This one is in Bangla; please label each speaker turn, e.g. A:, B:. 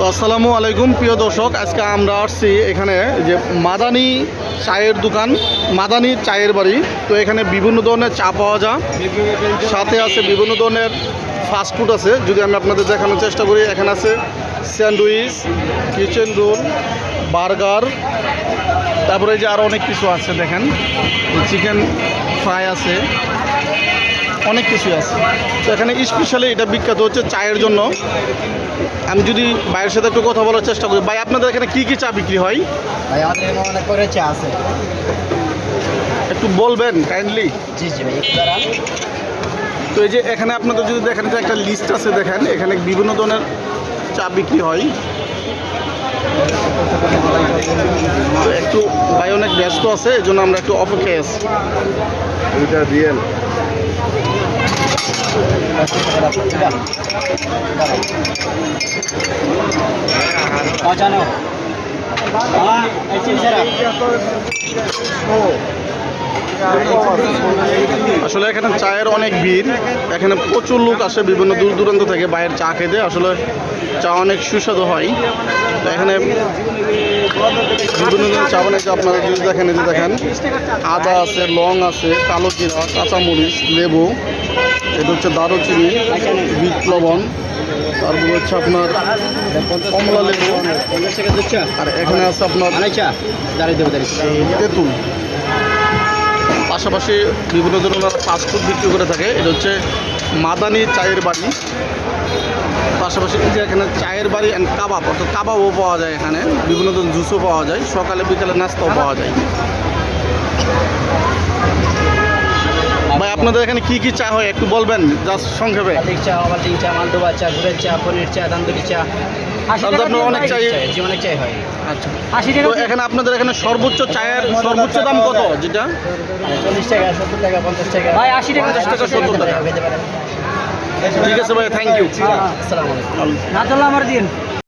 A: তো আসসালামু আলাইকুম, প্রিয় দর্শক। আজকে আমরা আসছি এখানে যে মাদানি চায়ের দোকান, মাদানি চায়ের বাড়ি। তো এখানে বিভিন্ন ধরনের চা পাওয়া যায়। সাথে আছে বিভিন্ন ধরনের ফাস্টফুড আছে। যদি আমি আপনাদের দেখানোর চেষ্টা করি, এখানে আছে স্যান্ডউইচ কিচেন রোল বার্গার, তারপরে যে আরও অনেক কিছু আছে, দেখেন। চিকেন ফ্রাই আছে। অনেক কিছুই আছে। তো এখানে স্পেশালি এটা বিখ্যাত হচ্ছে চায়ের জন্য। আমি যদি ভাইয়ের সাথে একটু কথা বলার চেষ্টা করি ভাই আপনাদের এখানে কি কি চা বিক্রি হয়?
B: ভাই আমাদের অনেক করে চা আছে।
A: একটু বলবেন কাইন্ডলি
B: জি জি ভাই
A: তো এই যে এখানে আপনাদের যদি দেখেন যে একটা লিস্ট আছে দেখেন এখানে বিভিন্ন ধরনের চা বিক্রি হয়। তো একটু ভাই অনেক ব্যস্ত আছে এই জন্য আমরা একটু অপেক্ষায় আছি।
C: রিয়েল
A: আসলে এখানে চায়ের অনেক ভিড়। এখানে প্রচুর লোক আসে, বিভিন্ন দূর দূরান্ত থেকে বাইরের চা খেতে। আসলে চা অনেক সুস্বাদু হয়। তো এখানে বিভিন্ন ধরনের চা বানাইছে আপনারা যদি দেখেন, এই যে দেখেন, আদা আছে, লং আছে, কালো জিরা, কাঁচামরিচ, লেবু। এটা হচ্ছে দারুচিনি বিট লবণ। তারপর হচ্ছে আপনার কমলা লেবু। আর এখানে আছে আপনার তেঁতুল। পাশাপাশি বিভিন্ন ধরনের ফাস্টফুড বিক্রি করে থাকে। এটা হচ্ছে মাদানি চায়ের বাড়ি। পাশাপাশি যে এখানে চায়ের বাড়ি অ্যান্ড কাবাব, অর্থাৎ কাবাবও পাওয়া যায় এখানে। বিভিন্ন ধরনের জুসও পাওয়া যায়। সকালে, বিকালে নাস্তাও পাওয়া যায়। আপনাদের এখানে কি কি চা হয় একটু বলবেন জাস্ট সংক্ষেপে।
B: চা চা মালদোবা চা পনির চা তান্দুরি চা।
A: তাহলে আপনার অনেক চাই।
B: জি অনেক চাই হয়।
A: আচ্ছা।
B: আশি
A: তো এখানে আপনাদের এখানে সর্বোচ্চ চায়ের সর্বোচ্চ দাম কত যেটা?
B: চল্লিশ টাকা সত্তর টাকা পঞ্চাশ টাকা। ভাই আশি টাকা
A: 50 টাকা, 70 টাকা। ঠিক আছে ভাই থ্যাংক ইউ
B: আসসালামু আলাইকুম। না চললে আমার দিন।